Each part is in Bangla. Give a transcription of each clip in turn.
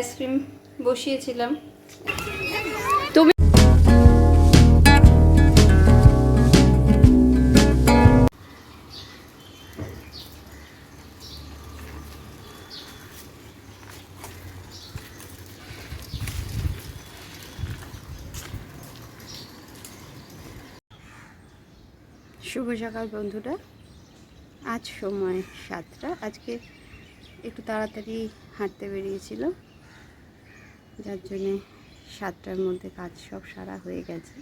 আইসক্রিম বসিয়েছিলাম। তুমি? শুভ সকাল বন্ধুরা। আজ সময় সাতটা। আজকে একটু তাড়াতাড়ি হাঁটতে বেরিয়েছিল যার জন্যে সাতটার মধ্যে কাজ সব সারা হয়ে গেছে।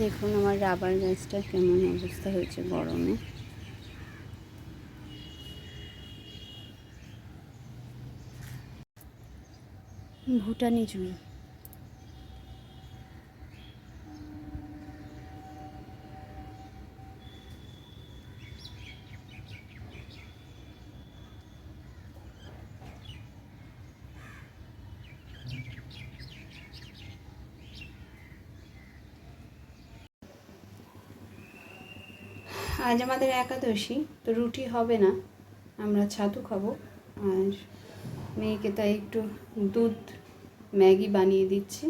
দেখুন আমার রাবার গাছটা কেমন অবস্থা হয়েছে গরমে। ভুটানি জুই। আজ আমাদের একাদশী তো রুটি হবে না। আমরা ছাতু খাব। আর মেয়েকে তাই একটু দুধ, ম্যাগি বানিয়ে দিচ্ছি।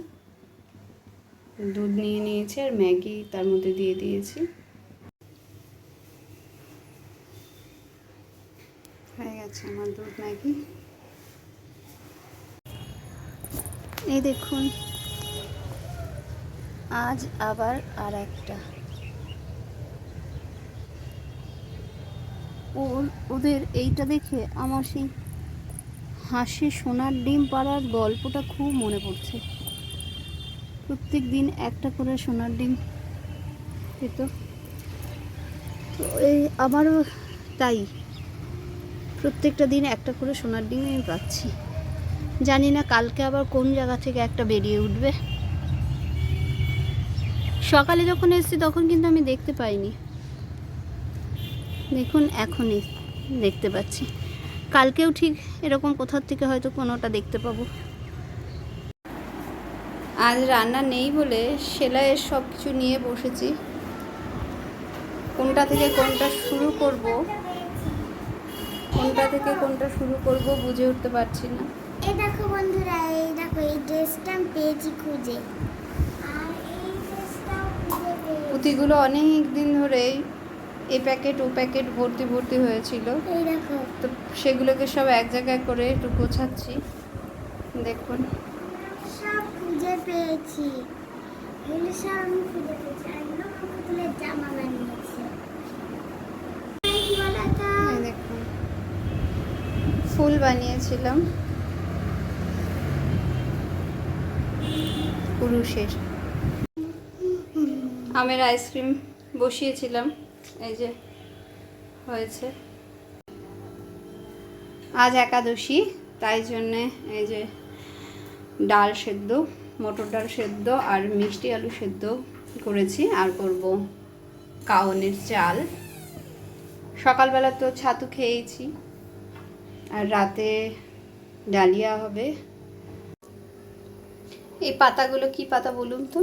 দুধ নিয়ে নিয়েছি আর ম্যাগি তার মধ্যে দিয়ে দিয়েছি। হয়ে গেছে আমার দুধ, ম্যাগি। এই দেখুন, আজ আবার আর একটা। ওর, ওদের এইটা দেখে আমার সেই হাসি সোনার ডিম পাড়ার গল্পটা খুব মনে পড়ছে। প্রত্যেক দিন একটা করে সোনার ডিম পেত তো এই আমারও তাই। প্রত্যেকটা দিন একটা করে সোনার ডিম আমি পাচ্ছি। জানি না কালকে আবার কোন জায়গা থেকে একটা বেরিয়ে উঠবে। সকালে যখন এসেছি তখন কিন্তু আমি দেখতে পাইনি। দেখুন, এখনই দেখতে পাচ্ছি। কালকেও ঠিক এরকম কোথার থেকে হয়তো কোনোটা দেখতে পাবো। আজ রান্না নেই বলে সেলাইয়ের সব কিছু নিয়ে বসেছি। কোনটা থেকে কোনটা শুরু করব কোনটা থেকে কোনটা শুরু করব বুঝে উঠতে পারছি না। এই দেখো বন্ধুরা এই দেখো এই ড্রেসটা আমি পেয়েছি খুঁজে। আর এই ড্রেসটাও খুঁজে পেয়েছি। পুঁতিগুলো অনেক দিন ধরেই এই প্যাকেট ও প্যাকেট ভর্তি ভর্তি হয়েছিল। এই দেখো। তো সেগুলোকে সব এক জায়গায় করে একটু গোছাচ্ছি। দেখুন। সব খুঁজে পেয়েছি। জামা বানিয়েছি। দেখুন। ফুল বানিয়েছিলাম। পুরুষের। আমের আইসক্রিম বসিয়েছিলাম। এই যে, হয়েছে। আজ একাদশী, তাই জন্যে এই যে ডাল সেদ্ধ, মটর ডাল সেদ্ধ আর মিষ্টি আলু সেদ্ধ করেছি। আর করব কাউনের চাল। সকালবেলা তো ছাতু খেয়েছি। আর রাতে ডালিয়া হবে। এই পাতাগুলো কি পাতা বলুন তো?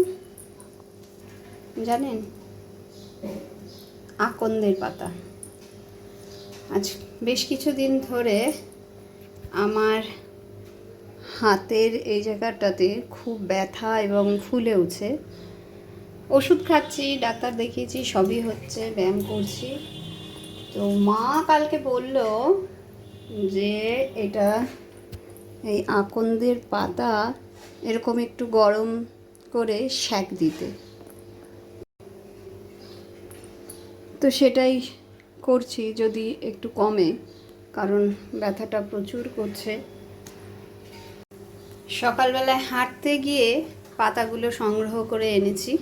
জানেন? আকন্দের পাতা। আজ বেশ কিছুদিন ধরে আমার হাতের এই জায়গাটাতে খুব ব্যথা এবং ফুলে উঠছে। ওষুধ খাচ্ছি, ডাক্তার দেখিয়েছি, সবই হচ্ছে, ব্যায়াম করছি। তো মা কালকে বলল যে এটা এই আকন্দের পাতা এরকম একটু গরম করে শ্যাক দিতে। তো সেটাই করছি যদি একটু কমে, কারণ ব্যথাটা প্রচুর করছে। সকালবেলায় হাঁটতে গিয়ে পাতাগুলো সংগ্রহ করে এনেছি।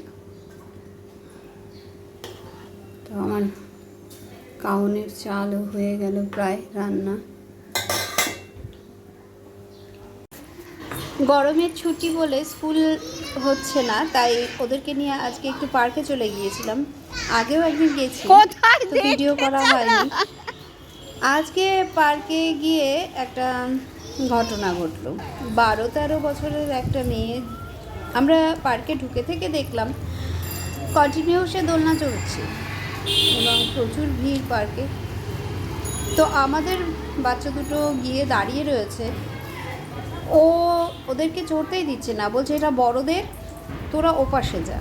তো আমার কাউনের চালও হয়ে গেল প্রায় রান্না। গরমের ছুটি বলে স্কুল হচ্ছে না তাই ওদেরকে নিয়ে আজকে একটু পার্কে চলে গিয়েছিলাম। আগেও একদিন গেছি ভিডিও করা হয়নি। আজকে পার্কে গিয়ে একটা ঘটনা ঘটলো। বারো তেরো বছরের একটা মেয়ে আমরা পার্কে ঢুকে থেকে দেখলাম কন্টিনিউ সে দোলনা চড়ছে এবং প্রচুর ভিড় পার্কে। তো আমাদের বাচ্চা দুটো গিয়ে দাঁড়িয়ে রয়েছে ওদেরকে চড়তেই দিচ্ছে না। বলছে এটা বড়দের তোরা ওপাশে যা।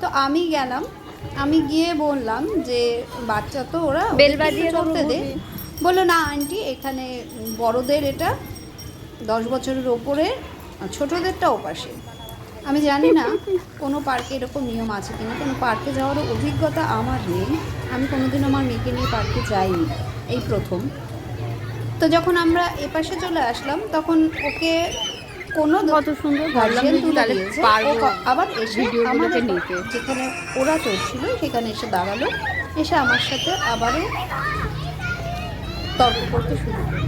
তো আমি গেলাম। আমি গিয়ে বললাম যে বাচ্চা তো ওরা বেল বাজিয়ে চড়তে দে। বলল না আন্টি এখানে বড়দের এটা দশ বছরের ওপরে ছোটদেরটা ওপাশে। আমি জানি না কোনো পার্কে এরকম নিয়ম আছে কিনা কোনো পার্কে যাওয়ার অভিজ্ঞতা আমার নেই। আমি কোনোদিন আমার মেয়েকে নিয়ে পার্কে যাইনি এই প্রথম। তো যখন আমরা এপাশে চলে আসলাম তখন ওকে কোনো কত সুন্দর গার্জিয়ান তুলে তাহলে দিয়েছে। আবার এসে আমাদের নিতে। যেখানে ওরা চলছিল সেখানে এসে দাঁড়াল। এসে আমার সাথে আবারও তর্ক করতে শুরু করল।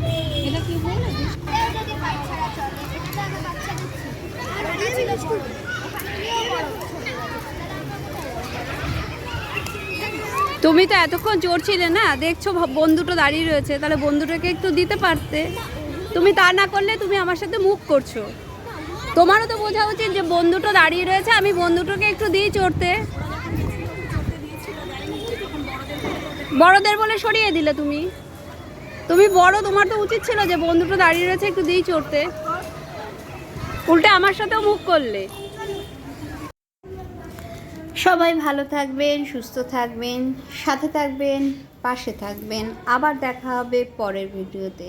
এটা কি হয় না তুমি তো এতক্ষণ চড়ছিলে না? দেখছ বন্ধুটা দাঁড়িয়ে রয়েছে। তাহলে বন্ধুটাকে একটু দিতে পারতে। তুমি তা না করলে তুমি আমার সাথে মুখ করছ। তোমারও তো বোঝা উচিত যে বন্ধুটা দাঁড়িয়ে রয়েছে, আমি বন্ধুটাকে একটু দিই চড়তে। বড়দের বলে সরিয়ে দিলে তুমি। তুমি বড়, তোমার তো উচিত ছিল যে বন্ধুটা দাঁড়িয়ে রয়েছে, একটু দিই চড়তে। উল্টে আমার সাথেও মুখ করলে। সবাই ভালো থাকবেন, সুস্থ থাকবেন, সাথে থাকবেন, পাশে থাকবেন। আবার দেখা হবে পরের ভিডিওতে।